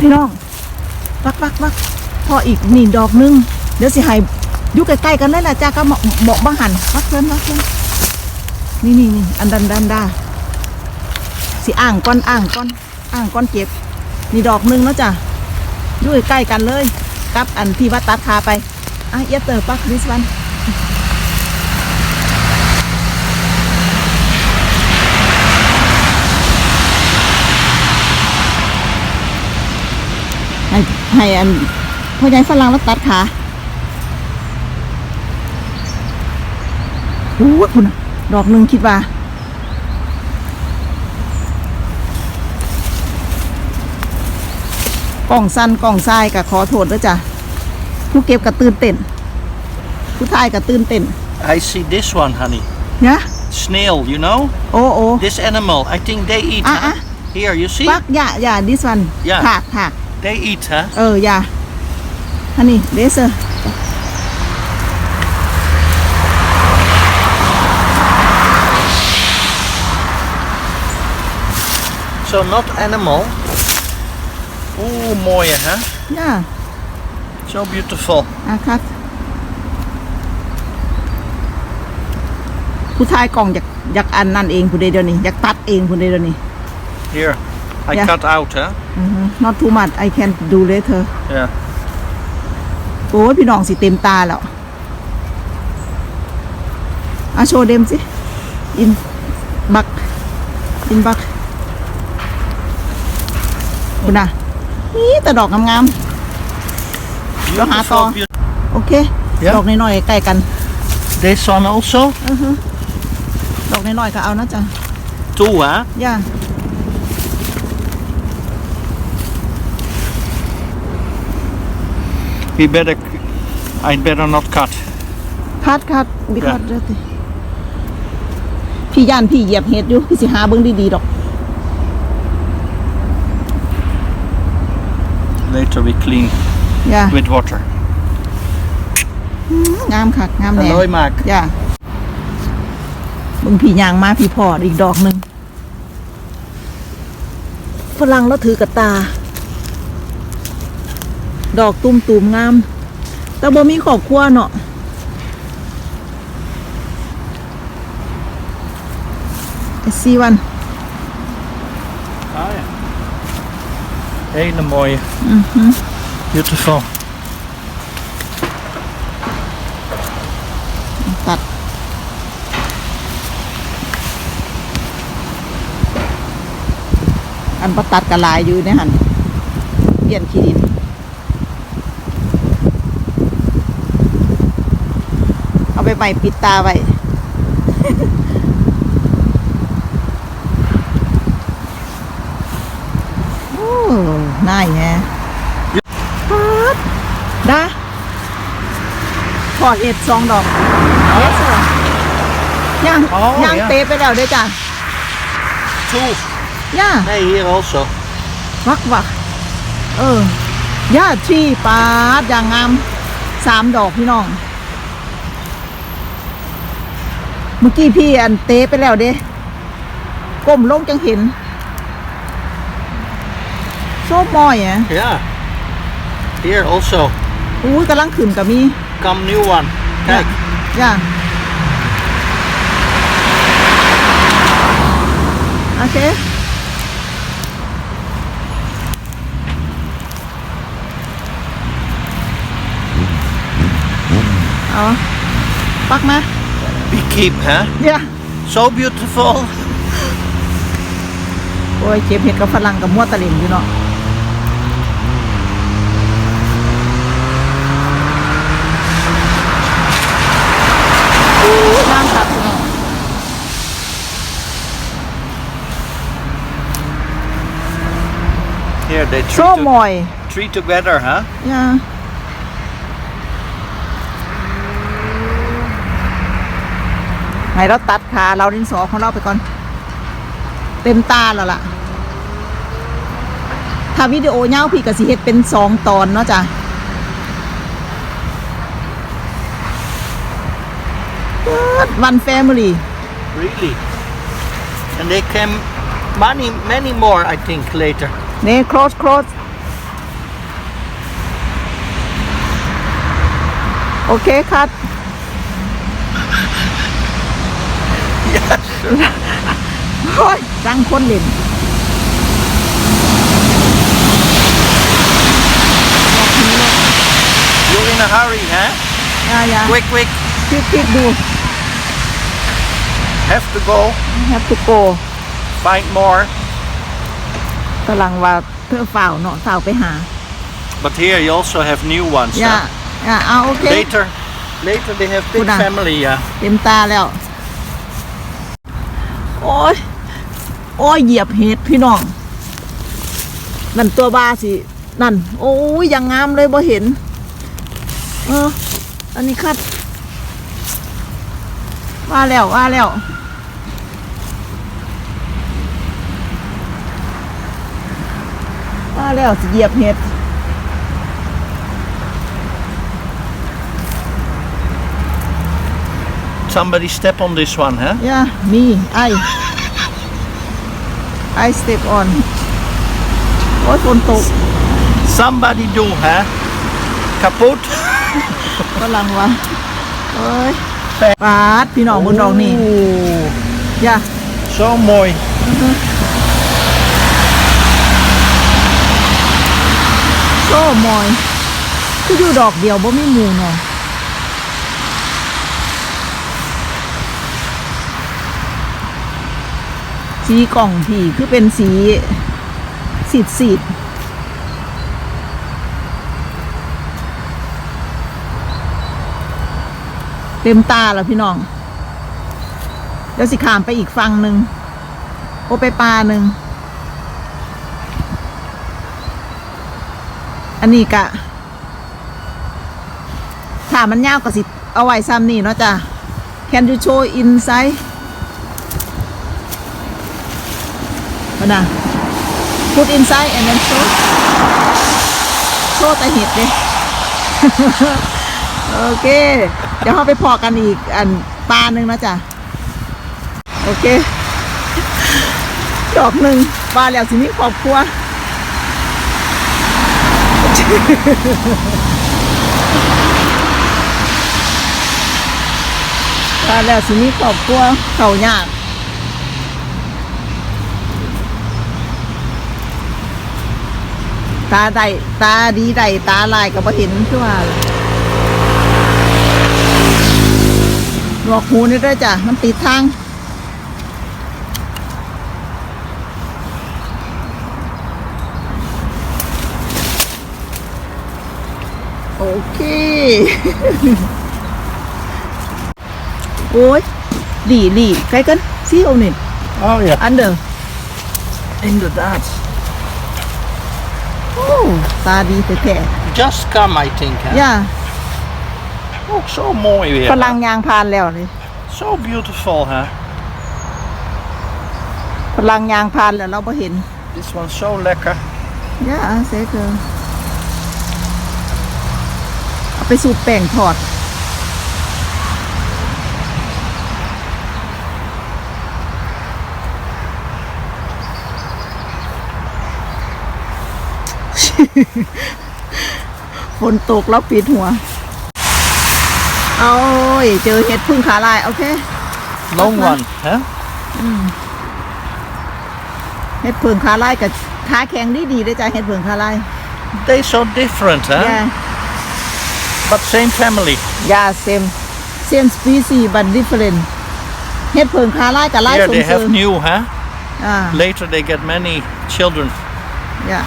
พี่น้องปักปักปักพออีกนี่ดอกหนึง เดี๋ยวสิให้อยู่ใกล้ๆกันเลยล่ะจ้าก็เหมาะเหมาะบังหันปักเพิ่นปักเพิ่นนี่นี่นี่อันดันดันดาสิอ่างก้อนอ่างก้อนอ่างก้อนเจ็บ นี่ดอกหนึงนะจ้ะอยู่ใกล้กันเลย กับอันที่วัดตัดคาไปอะเอียเตอร์ปัก this one ให้ ให้อันพ่อใหญ่ฝรั่งแล้วตัดขาโอ้ยคุณน่ะดอกหนึ่งคิดว่ากล่องสั้นกล่องทรายกับขอโทษด้วยจ้ะผู้เก็บกับตื่นเต้นผู้ทายกับตื่นเต้น I see this one, honey. นะ Snail, you know? โอ้โอ้ This animal, I think they eat, Ah, huh? ah. Here, you see? ปักอย่าอย่า this one Yeah. ถากถาก They eat, huh? เอออย่าฮันนี่เดซเซอร์ So not animal. Oeh, mooie, hè? ย่า So beautiful. อะครับผู้ชายกล่องอยากอยากอันนั่นเองผู้ใดเดียวนี้อยากตัดเองผู้ใดเดียวนี้ Here, I Yeah. cut out, huh? อือฮึ not too much I can do later Yeah. โอ้ยพี่น้องสิเต็มตาแล้วอะโชว์เดมสิ อินบัก อินบักคุณน่ะนี่แต่ดอกงาม Beautiful, to. beautiful. ๆโอเค Yeah. ดอกน้อยๆใกล้กัน This one also? อือฮึดอกน้อยๆก็เอานะจ๊ะ Two, huh? ย่ We better, I'd better not cut. คัดคัดบิคัดเด้อติพี่ย่านพี่เหยียบเห็ดอยู่พี่สิหาเบิ่งดีๆดอก Later we clean ย่า with water. งามคักงามแน่ Alloy maak. ย่าเบิ่งพี่ย่างมาพี่พอดอีกดอกหนึ่งฝรั่งแล้วถือกระตา ดอกตุ้มตูมๆงาม แต่บ่มีขอบครัวเนาะไอซีวัน Ah ja. Hele mooie. Beautiful. ตัด อันประตัดกระลายอยู่ในหันเปลี่ยนขีดิน เอาไปใหม่ปิดตาไว้โอ้น่าแฮะป๊าดดาพอเห็ดสองดอกเยสย่างอ๋อย่างเตะไปแล้วเด้อจ้ะ Two. ย่า Nee, hier also. วักวักเออย่าชีปาดอย่างงามสามดอกพี่น้อง เมื่อกี้พี่อันเตะไปแล้วเด้ก้มลงจังเห็น โซมอยอะ Ja. Here also. อุ้ยกำลังขึ้นกับมี Come new one. Kijk. ย่าโอเค เอาปักมา We keep, huh? เดี๋ยว So beautiful. โอ้ยเก็บเห็ดกับฝรั่งกับมั่วตะลิงอยู่เนาะอู้น้ำตัดพี่น้อง Here they โซ่ three, ม to- อย three together, huh? ย่ ให้เราตัดขาเราดินสอของเราไปก่อน เต็มตาแล้วล่ะ ถ้าวิดีโอเน่าพี่กับสิเฮ็ดเป็นสองตอนเนาะจ้ะวันแฟมิลี่ really and they came many many more I think later เนี่ย cross cross โอเคครับ โอ้ยจังคนเล่น You're in a hurry, huh? อย่าอย่า Quick, quick. คลิกคลิกดู Have to go. แฮปปี้โก Find more. กำลังว่าเธอฝ่าวเนาะฝ่าวไปหา But here you also have new ones. อย่า huh? อย่าเอาโอเค Later, later they have big Hold on. family. Yeah. เต็มตาแล้วโอ้ยโอ้ยเหยียบเห็ดพี่น้องนั่นตัวบาสินั่น โอ้ยยังงามเลยบ่เห็น เออ อันนี้คัดว่าแล้วว่าแล้วว่าแล้วสิเหยียบเห็ด Somebody step on this one, huh? Yeah, me, I. I step on. โอ้ยฝนตก Somebody do, huh? Kaput. กำลังวะเอ้ยปาดพี่น้องบนดอกนี่ Oeh, อย่า zo mooi. โซ่มอย คืออยู่ดอกเดียวบ่มีหมูเนาะ สีกล่องที่คือเป็นสีสีดสีดเต็มตาแล้วพี่น้องแล้วสิขามไปอีกฝั่งหนึ่งโอไปปลาหนึ่ง อันนี้กะถามมันยาวก็สิ เอาไว้ซ้ำนี่เนาะจ้ะ Can you show inside นะ put inside and then show show ต่เห็ดเลยโอเค เดี๋ยวเราไปพอกันอีกอันปลาหนึ่งนะจ๊ะ โอเค ดอกหนึ่งปลาแล้วสิมีครอบครัวตาแล้วสิมีครอบครัวเขายาก ตาใดตาดีใดตาลายก็บ่เห็นคือว่าหนวกหูนี่ด้วยจ้ะ มันติดทางโอเค โอ้ยหลีหลีใกล้กันซีโอนี่ Oh yeah. อันเดอร์ Inderdaad. โอ้ ตาดีแท้ Just come, I think. Huh? ๆย่า Oh, zo mooi weer. พลังยางพานแล้วเลย So beautiful, huh? พลังยางพานแล้วเราไ่เห็น This one's so lekker. ย่าเซเกอร์เอาไปสูบแป้งทอด ฝนตกแล้วปิดหัว เอายเจอเห็ดพึ่งขาลาย โอเค Long Okay. one, huh? เห็ดพึ่งขาลายกับขาแข็งดีดีๆเลยจ้ะเห็ดพึ่งขาลาย They so different, huh? ย่า But same family. ย่า same same species but different เห็ดพึ่งขาลายกับลาย Here สม they ซื้อ have new, huh? อ่า Later they get many children. ย่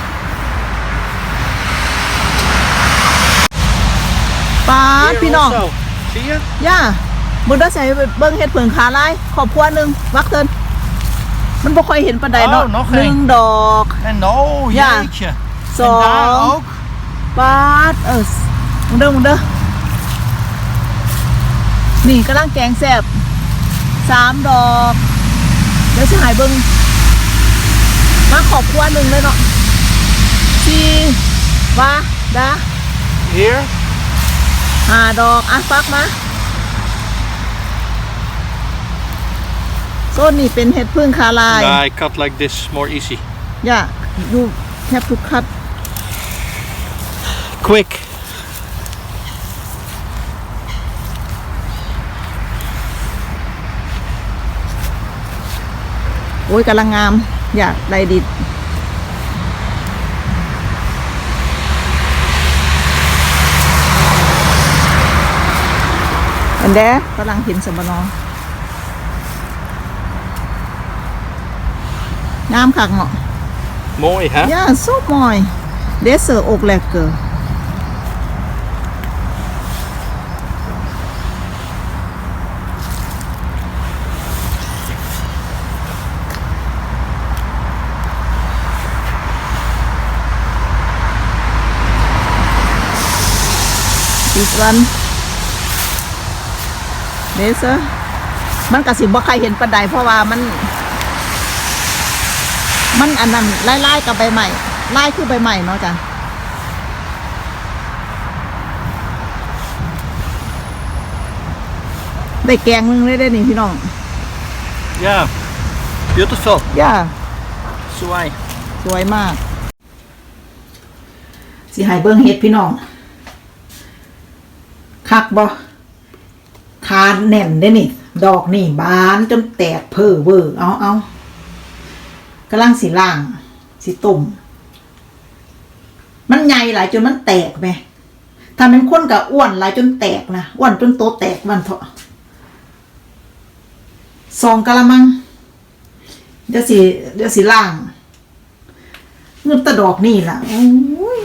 ป้าด Here พี่น้อง also. See ya? ย่ามึงได้ใส่เบิ้งเห็ดเผิงขาลายขอบครัวหนึ่งวักเตินมันบ่ค่อยเห็นปานใดเนาะอ้าวเนาะหนึ่งดอก En oh, Ja. jeetje. ส En อ daar ง ook. ปาดเออมึงเด้อมึงเด้อนี่กำลังแกงแซ่บสามดอกเดี๋ยวสิหายเบิ้งมาขอบครัวหนึ่งเลยเนาะสี่ว่าดา Here. ห้าดอกอะฟักมาต้นนี่เป็นเห็ดพึ่งคาลาย I cut like this more easy yeah you have to cut quick โอ้ยกำลังงาม อยากได้ดิด นเด้กำลังเห็นสมบนองงามคักเนาะ Mooi, hè? Ja, zo mooi. Deze ook lekker. This one. Deze. มันกระสิบ่ใครเห็นปันไดเพราะว่ามัน มันอันนั้นไล่ๆกับใบใหม่ไล่คือใบใหม่เนาะจ้ะได้แกงหนึงเลยได้นี่พี่น้อง Ja. Beautiful. ย่า Zwaai. สวยมาก สิใหายเบิ้งเฮ็ดพี่น้อง คักบ่คานแน่นได้นี่ ดอกนี่บานจนแตกเพ้อเวอร์เอาเอากำลังสิล่างสิตุ่มมันใหญ่หลายจนมันแตกไหมถ้าเป็นคนกับอ้วนหลายจนแตกนะอ้วนจนโตแตกมันเถอะสองกะละมังเดี๋ยวสิเดี๋ยวสิล่างเงือตะดอกนี่ล่ะโอ้ย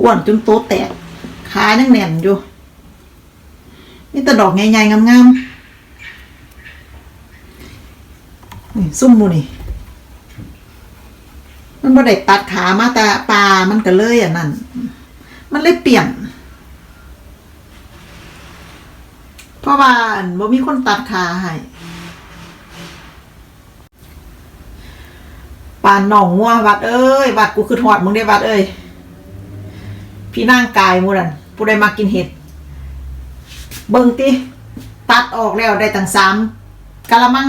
อ้วนจนโตแตก ขายังแน่นอยู่นี่แตะดอกใหญ่ๆงามๆนี่ซุ่มมูนี่มันบ่ได้ตัดขามาแต่ปลามันก็เลยอะนั่น มันเลยเปลี่ยน เพราะว่ามันบ่มีคนตัดขาให้ปานหนองงัววัดเอ้ยวัดกูคือทอดมึงได้วัดเอ้ยพี่นั่งกายมูนัน ผู้ใดมากินเห็ด เบิ่งติตัดออกแล้วได้ตั้งสามกะละมัง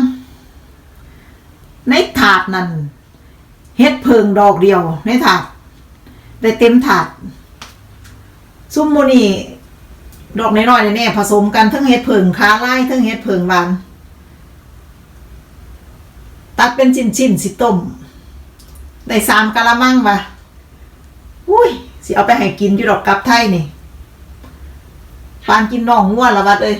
ในถาดนั่นเฮ็ดเพิงดอกเดียว ในถาดได้เต็มถาด ซุ่มโมนี่ดอกน้อยๆแน่ๆผสมกันทั้งเฮ็ดเพิงขาไล่ทั้งเฮ็ดเพิงหวานตัดเป็นชิ้นๆสิต้ม ได้สามกะละมังวะอุ้ย สิเอาไปให้กินอยู่ดอกกับไทยนี่ ปานกินน่องงัวละวัดเอ้ย